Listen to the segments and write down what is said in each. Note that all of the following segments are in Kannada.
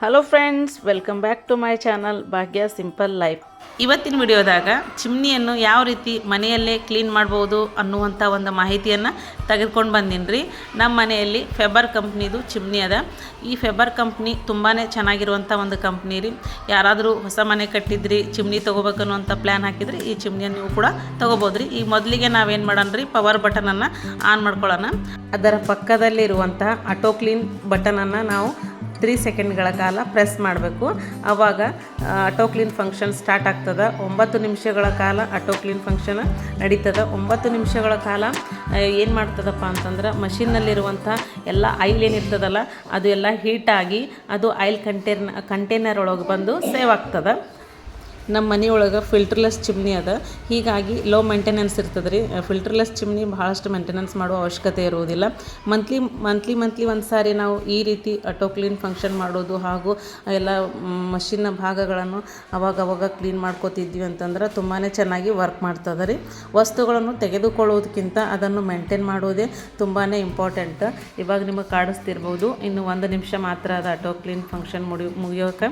Hello friends welcome back to my channel Bhagya simple life ಇವತ್ತಿನ ವಿಡಿಯೋದಾಗ ಚಿಮ್ನಿಯನ್ನು ಯಾವ ರೀತಿ ಮನೆಯಲ್ಲೇ ಕ್ಲೀನ್ ಮಾಡ್ಬೋದು ಅನ್ನುವಂಥ ಒಂದು ಮಾಹಿತಿಯನ್ನು ತೆಗೆದುಕೊಂಡು ಬಂದೀನಿ ರೀ ನಮ್ಮ ಮನೆಯಲ್ಲಿ ಫೆಬರ್ ಕಂಪ್ನಿದು ಚಿಮ್ನಿ ಅದ. ಈ ಫೆಬರ್ ಕಂಪ್ನಿ ತುಂಬಾ ಚೆನ್ನಾಗಿರುವಂಥ ಒಂದು ಕಂಪ್ನಿ ರೀ. ಯಾರಾದರೂ ಹೊಸ ಮನೆ ಕಟ್ಟಿದ್ರಿ, ಚಿಮ್ನಿ ತೊಗೋಬೇಕು ಅನ್ನುವಂಥ ಪ್ಲ್ಯಾನ್ ಹಾಕಿದ್ರಿ ಈ ಚಿಮ್ನಿಯನ್ನು ನೀವು ಕೂಡ ತೊಗೋಬೋದು ರೀ ಈಗ ಮೊದಲಿಗೆ ನಾವೇನು ಮಾಡೋಣ ರೀ ಪವರ್ ಬಟನನ್ನು ಆನ್ ಮಾಡ್ಕೊಳ್ಳೋಣ. ಅದರ ಪಕ್ಕದಲ್ಲಿರುವಂಥ ಆಟೋ ಕ್ಲೀನ್ ಬಟನನ್ನು ನಾವು ತ್ರೀ ಸೆಕೆಂಡ್ಗಳ ಕಾಲ ಪ್ರೆಸ್ ಮಾಡಬೇಕು. ಆವಾಗ ಆಟೋ ಕ್ಲೀನ್ ಫಂಕ್ಷನ್ ಸ್ಟಾರ್ಟ್ ಆಗ್ತದೆ. ಒಂಬತ್ತು ನಿಮಿಷಗಳ ಕಾಲ ಆಟೋ ಕ್ಲೀನ್ ಫಂಕ್ಷನ್ ನಡೀತದೆ. ಒಂಬತ್ತು ನಿಮಿಷಗಳ ಕಾಲ ಏನು ಮಾಡ್ತದಪ್ಪ ಅಂತಂದ್ರೆ ಮಷಿನ್ನಲ್ಲಿರುವಂಥ ಎಲ್ಲ ಆಯಿಲ್ ಏನಿರ್ತದಲ್ಲ ಅದು ಎಲ್ಲ ಹೀಟಾಗಿ ಅದು ಆಯಿಲ್ ಕಂಟೇನ್, ಕಂಟೈನರ್ ಒಳಗೆ ಬಂದು ಸೇವ್ ಆಗ್ತದೆ. ನಮ್ಮ ಮನೆಯೊಳಗೆ ಫಿಲ್ಟರ್ಲೆಸ್ ಚಿಮ್ನಿ ಅದ. ಹೀಗಾಗಿ ಲೋ ಮೇಂಟೆನೆನ್ಸ್ ಇರ್ತದೆ ರೀ. ಫಿಲ್ಟರ್ಲೆಸ್ ಚಿಮ್ನಿ ಭಾಳಷ್ಟು ಮೇಂಟೆನೆನ್ಸ್ ಮಾಡುವ ಅವಶ್ಯಕತೆ ಇರುವುದಿಲ್ಲ. ಮಂತ್ಲಿ ಮಂತ್ಲಿ ಮಂತ್ಲಿ ಒಂದು ಸಾರಿ ನಾವು ಈ ರೀತಿ ಆಟೋ ಕ್ಲೀನ್ ಫಂಕ್ಷನ್ ಮಾಡೋದು ಹಾಗೂ ಎಲ್ಲ ಮಷಿನ್ನ ಭಾಗಗಳನ್ನು ಅವಾಗ ಅವಾಗ ಕ್ಲೀನ್ ಮಾಡ್ಕೋತಿದ್ವಿ ಅಂತಂದ್ರೆ ತುಂಬಾ ಚೆನ್ನಾಗಿ ವರ್ಕ್ ಮಾಡ್ತದೆ ರೀ. ವಸ್ತುಗಳನ್ನು ತೆಗೆದುಕೊಳ್ಳೋದಕ್ಕಿಂತ ಅದನ್ನು ಮೇಂಟೈನ್ ಮಾಡೋದೇ ತುಂಬಾ ಇಂಪಾರ್ಟೆಂಟ್ ಇವಾಗ ನಿಮಗೆ ಕಾಣಿಸ್ತಿರ್ಬೋದು. ಇನ್ನು ಒಂದು ನಿಮಿಷ ಮಾತ್ರ ಅದು ಆಟೋ ಕ್ಲೀನ್ ಫಂಕ್ಷನ್ ಮುಡಿ, ಮುಗಿಯೋಕೆ.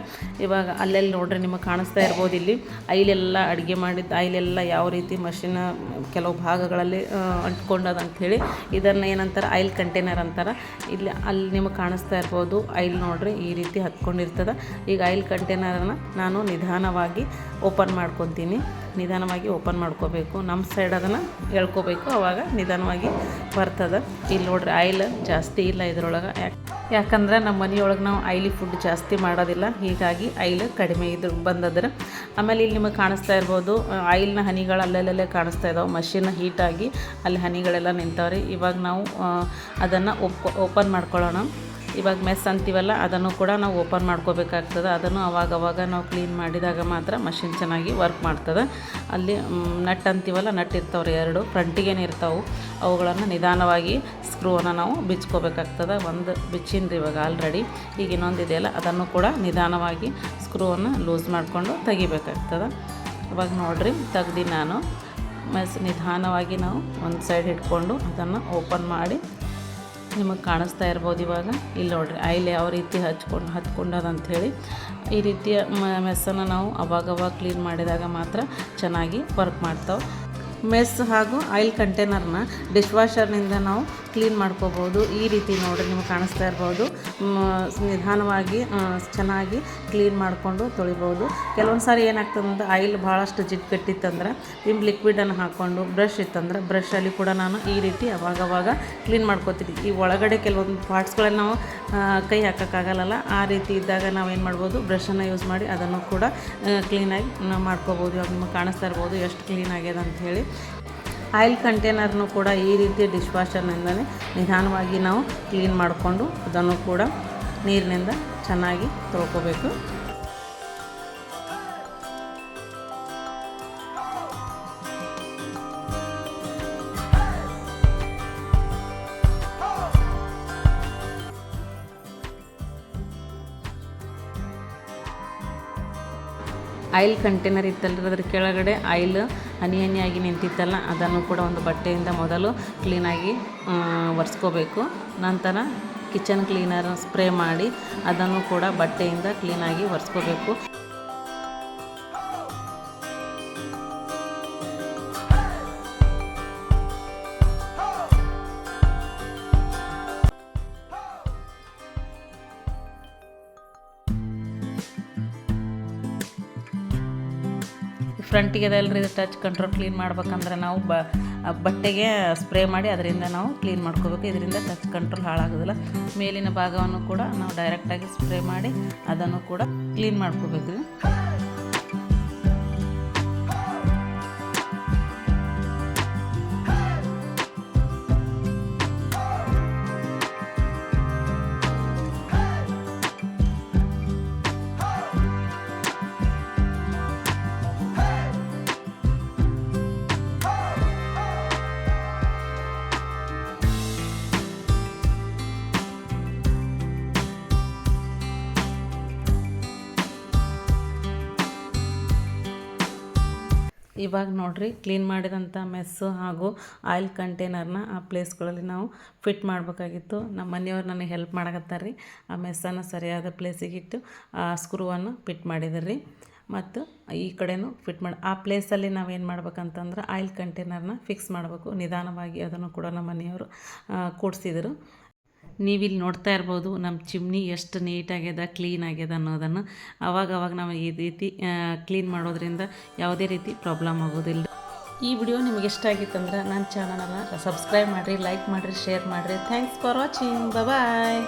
ಇವಾಗ ಅಲ್ಲೆಲ್ಲಿ ನೋಡ್ರಿ ನಿಮಗೆ ಕಾಣಿಸ್ತಾ ಇರ್ಬೋದು ಆಯಿಲೆಲ್ಲ ಅಡುಗೆ ಮಾಡಿದ್ದು ಆಯಿಲೆಲ್ಲ ಯಾವ ರೀತಿ ಮಷಿನ ಕೆಲವು ಭಾಗಗಳಲ್ಲಿ ಅಂಟ್ಕೊಂಡದ ಅಂಥೇಳಿ ಇದನ್ನು ಏನಂತಾರೆ ಆಯಿಲ್ ಕಂಟೈನರ್ ಅಂತಾರೆ. ಇಲ್ಲಿ ಅಲ್ಲಿ ನಿಮಗೆ ಕಾಣಿಸ್ತಾ ಇರ್ಬೋದು ಆಯಿಲ್ ನೋಡ್ರಿ ಈ ರೀತಿ ಹತ್ಕೊಂಡಿರ್ತದೆ. ಈಗ ಆಯಿಲ್ ಕಂಟೈನರನ್ನು ನಾನು ನಿಧಾನವಾಗಿ ಓಪನ್ ಮಾಡ್ಕೊತೀನಿ. ನಿಧಾನವಾಗಿ ಓಪನ್ ಮಾಡ್ಕೋಬೇಕು. ನಮ್ಮ ಸೈಡ್ ಅದನ್ನು ಎಳ್ಕೋಬೇಕು ಅವಾಗ ನಿಧಾನವಾಗಿ ಬರ್ತದೆ. ಇಲ್ಲಿ ನೋಡ್ರಿ ಆಯಿಲ್ ಜಾಸ್ತಿ ಇಲ್ಲ ಇದ್ರೊಳಗೆ. ಯಾಕೆ ಯಾಕಂದ್ರೆ ನಮ್ಮ ಮನೆಯೊಳಗೆ ನಾವು ಆಯಿಲಿ ಫುಡ್ ಜಾಸ್ತಿ ಮಾಡೋದಿಲ್ಲ. ಹೀಗಾಗಿ ಆಯಿಲ್ ಕಡಿಮೆ ಇದ್ರ ಬಂದದ್ರೆ. ಆಮೇಲೆ ಇಲ್ಲಿ ನಿಮಗೆ ಕಾಣಿಸ್ತಾ ಇರ್ಬೋದು, ಆಯಿಲ್ನ ಹನಿಗಳು ಅಲ್ಲಲ್ಲೇ ಕಾಣಿಸ್ತಾ ಇದಾವೆ. ಮಷಿನ್ ಹೀಟಾಗಿ ಅಲ್ಲಿ ಹನಿಗಳೆಲ್ಲ ನಿಂತಾವ್ರಿ. ಇವಾಗ ನಾವು ಅದನ್ನು ಓಪನ್ ಮಾಡ್ಕೊಳ್ಳೋಣ. ಇವಾಗ ಮೆಸ್ ಅಂತೀವಲ್ಲ, ಅದನ್ನು ಕೂಡ ನಾವು ಓಪನ್ ಮಾಡ್ಕೋಬೇಕಾಗ್ತದೆ. ಅದನ್ನು ಅವಾಗ ಅವಾಗ ನಾವು ಕ್ಲೀನ್ ಮಾಡಿದಾಗ ಮಾತ್ರ ಮಷಿನ್ ಚೆನ್ನಾಗಿ ವರ್ಕ್ ಮಾಡ್ತದೆ. ಅಲ್ಲಿ ನಟ್ ಅಂತೀವಲ್ಲ, ನಟ್ ಇರ್ತಾವ್ರಿ ಎರಡು, ಫ್ರಂಟಿಗೇನು ಇರ್ತಾವೆ. ಅವುಗಳನ್ನು ನಿಧಾನವಾಗಿ ಸ್ಕ್ರೂವನ್ನು ನಾವು ಬಿಚ್ಕೋಬೇಕಾಗ್ತದೆ. ಒಂದು ಬಿಚ್ಚಿನ್ರಿ ಇವಾಗ ಆಲ್ರೆಡಿ ಈಗ ಇನ್ನೊಂದು ಇದೆಯಲ್ಲ, ಅದನ್ನು ಕೂಡ ನಿಧಾನವಾಗಿ ಸ್ಕ್ರೂವನ್ನು ಲೂಸ್ ಮಾಡಿಕೊಂಡು ತೆಗಿಬೇಕಾಗ್ತದೆ. ಇವಾಗ ನೋಡಿರಿ ತೆಗ್ದು ನಾನು. ಮೆಸ್ ನಿಧಾನವಾಗಿ ನಾವು ಒಂದು ಸೈಡ್ ಇಟ್ಕೊಂಡು ಅದನ್ನು ಓಪನ್ ಮಾಡಿ ನಿಮಗೆ ಕಾಣಿಸ್ತಾ ಇರ್ಬೋದು ಇವಾಗ. ಇಲ್ಲಿ ನೋಡ್ರಿ ಆಯಿಲ್ ಯಾವ ರೀತಿ ಹಚ್ಕೊಂಡು ಹತ್ಕೊಂಡದ ಅಂಥೇಳಿ ಈ ರೀತಿಯ ಮೆಸ್ಸನ್ನು ನಾವು ಅವಾಗವಾಗ ಕ್ಲೀನ್ ಮಾಡಿದಾಗ ಮಾತ್ರ ಚೆನ್ನಾಗಿ ವರ್ಕ್ ಮಾಡ್ತಾವೆ. ಮೆಸ್ ಹಾಗೂ ಆಯಿಲ್ ಕಂಟೈನರ್ನ ಡಿಶ್ ವಾಷರ್ನಿಂದ ನಾವು ಕ್ಲೀನ್ ಮಾಡ್ಕೋಬೋದು. ಈ ರೀತಿ ನೋಡಿರಿ ನಿಮಗೆ ಕಾಣಿಸ್ತಾ ಇರ್ಬೋದು. ನಿಧಾನವಾಗಿ ಚೆನ್ನಾಗಿ ಕ್ಲೀನ್ ಮಾಡಿಕೊಂಡು ತೊಳಿಬೋದು. ಕೆಲವೊಂದು ಸಾರಿ ಏನಾಗ್ತದಂದ್ರೆ ಆಯಿಲ್ ಭಾಳಷ್ಟು ಜಿಡ್ ಕಟ್ಟಿತ್ತಂದ್ರೆ ನಿಮ್ಮ ಲಿಕ್ವಿಡನ್ನು ಹಾಕ್ಕೊಂಡು ಬ್ರಷ್ ಇತ್ತಂದ್ರೆ ಬ್ರಷಲ್ಲಿ ಕೂಡ ನಾನು ಈ ರೀತಿ ಅವಾಗವಾಗ ಕ್ಲೀನ್ ಮಾಡ್ಕೋತೀನಿ. ಈ ಒಳಗಡೆ ಕೆಲವೊಂದು ಪಾರ್ಟ್ಸ್ಗಳನ್ನು ನಾವು ಕೈ ಹಾಕೋಕ್ಕಾಗಲ್ಲ ಆ ರೀತಿ ಇದ್ದಾಗ ನಾವು ಏನು ಮಾಡ್ಬೋದು ಬ್ರಷನ್ನು ಯೂಸ್ ಮಾಡಿ ಅದನ್ನು ಕೂಡ ಕ್ಲೀನಾಗಿ ಮಾಡ್ಕೋಬೋದು. ಇವಾಗ ನಿಮಗೆ ಕಾಣಿಸ್ತಾ ಇರ್ಬೋದು ಎಷ್ಟು ಕ್ಲೀನ್ ಆಗ್ಯದ ಅಂತ ಹೇಳಿ. ಆಯಿಲ್ ಕಂಟೈನರ್ನು ಕೂಡ ಈ ರೀತಿ ಡಿಶ್ ವಾಷರ್ನಿಂದಲೇ ನಿಧಾನವಾಗಿ ನಾವು ಕ್ಲೀನ್ ಮಾಡಿಕೊಂಡು ಅದನ್ನು ಕೂಡ ನೀರಿನಿಂದ ಚೆನ್ನಾಗಿ ತೊಳ್ಕೊಬೇಕು. ಆಯಿಲ್ ಕಂಟೈನರ್ ಇತ್ತಲ್ಲ ಅದ್ರ ಕೆಳಗಡೆ ಆಯಿಲ್ ಹನಿ ಹನಿಯಾಗಿ ನಿಂತಿತ್ತಲ್ಲ, ಅದನ್ನು ಕೂಡ ಒಂದು ಬಟ್ಟೆಯಿಂದ ಮೊದಲು ಕ್ಲೀನಾಗಿ ಒರೆಸ್ಕೋಬೇಕು. ನಂತರ ಕಿಚನ್ ಕ್ಲೀನರ್ ಸ್ಪ್ರೇ ಮಾಡಿ ಅದನ್ನು ಕೂಡ ಬಟ್ಟೆಯಿಂದ ಕ್ಲೀನಾಗಿ ಒರೆಸ್ಕೋಬೇಕು. ಫ್ರಂಟಿಗೆ ರೀ ಟಚ್ ಕಂಟ್ರೋಲ್ ಕ್ಲೀನ್ ಮಾಡ್ಬೇಕಂದ್ರೆ ನಾವು ಬ ಬಟ್ಟೆಗೆ ಸ್ಪ್ರೇ ಮಾಡಿ ಅದರಿಂದ ನಾವು ಕ್ಲೀನ್ ಮಾಡ್ಕೋಬೇಕು. ಇದರಿಂದ ಟಚ್ ಕಂಟ್ರೋಲ್ ಹಾಳಾಗೋದಿಲ್ಲ. ಮೇಲಿನ ಭಾಗವನ್ನು ಕೂಡ ನಾವು ಡೈರೆಕ್ಟಾಗಿ ಸ್ಪ್ರೇ ಮಾಡಿ ಅದನ್ನು ಕೂಡ ಕ್ಲೀನ್ ಮಾಡ್ಕೋಬೇಕು. ಇವಾಗ ನೋಡಿರಿ ಕ್ಲೀನ್ ಮಾಡಿದಂಥ ಮೆಸ್ಸು ಹಾಗೂ ಆಯಿಲ್ ಕಂಟೈನರ್ನ ಆ ಪ್ಲೇಸ್ಗಳಲ್ಲಿ ನಾವು ಫಿಟ್ ಮಾಡಬೇಕಾಗಿತ್ತು. ನಮ್ಮ ಮನೆಯವ್ರು ನನಗೆ ಹೆಲ್ಪ್ ಮಾಡಕತ್ತಾರೆ ಆ ಮೆಸ್ಸನ್ನು ಸರಿಯಾದ ಪ್ಲೇಸಿಗೆ ಇಟ್ಟು, ಆ ಸ್ಕ್ರೂವನ್ನು ಫಿಟ್ ಮಾಡಿದ್ರಿ. ಮತ್ತು ಈ ಕಡೆನೂ ಫಿಟ್ ಮಾಡಿ, ಆ ಪ್ಲೇಸಲ್ಲಿ ನಾವೇನು ಮಾಡ್ಬೇಕಂತಂದ್ರೆ ಆಯಿಲ್ ಕಂಟೈನರ್ನ ಫಿಕ್ಸ್ ಮಾಡಬೇಕು. ನಿಧಾನವಾಗಿ ಅದನ್ನು ಕೂಡ ನಮ್ಮ ಮನೆಯವರು ಕೂಡಿಸಿದರು. ನೀವಿಲ್ಲಿ ನೋಡ್ತಾ ಇರ್ಬೋದು ನಮ್ಮ ಚಿಮ್ನಿ ಎಷ್ಟು ನೀಟಾಗ್ಯದ ಕ್ಲೀನ್ ಆಗ್ಯದ ಅನ್ನೋದನ್ನು. ಅವಾಗ ಅವಾಗ ನಾವು ಈ ರೀತಿ ಕ್ಲೀನ್ ಮಾಡೋದ್ರಿಂದ ಯಾವುದೇ ರೀತಿ ಪ್ರಾಬ್ಲಮ್ ಆಗೋದಿಲ್ಲ. ಈ ವಿಡಿಯೋ ನಿಮಗೆ ಇಷ್ಟ ಆಗಿತ್ತಂದ್ರೆ ನನ್ನ ಚಾನಲನ್ನು ಸಬ್ಸ್ಕ್ರೈಬ್ ಮಾಡಿರಿ ಲೈಕ್ ಮಾಡಿರಿ ಶೇರ್ ಮಾಡಿರಿ. Thanks for watching bye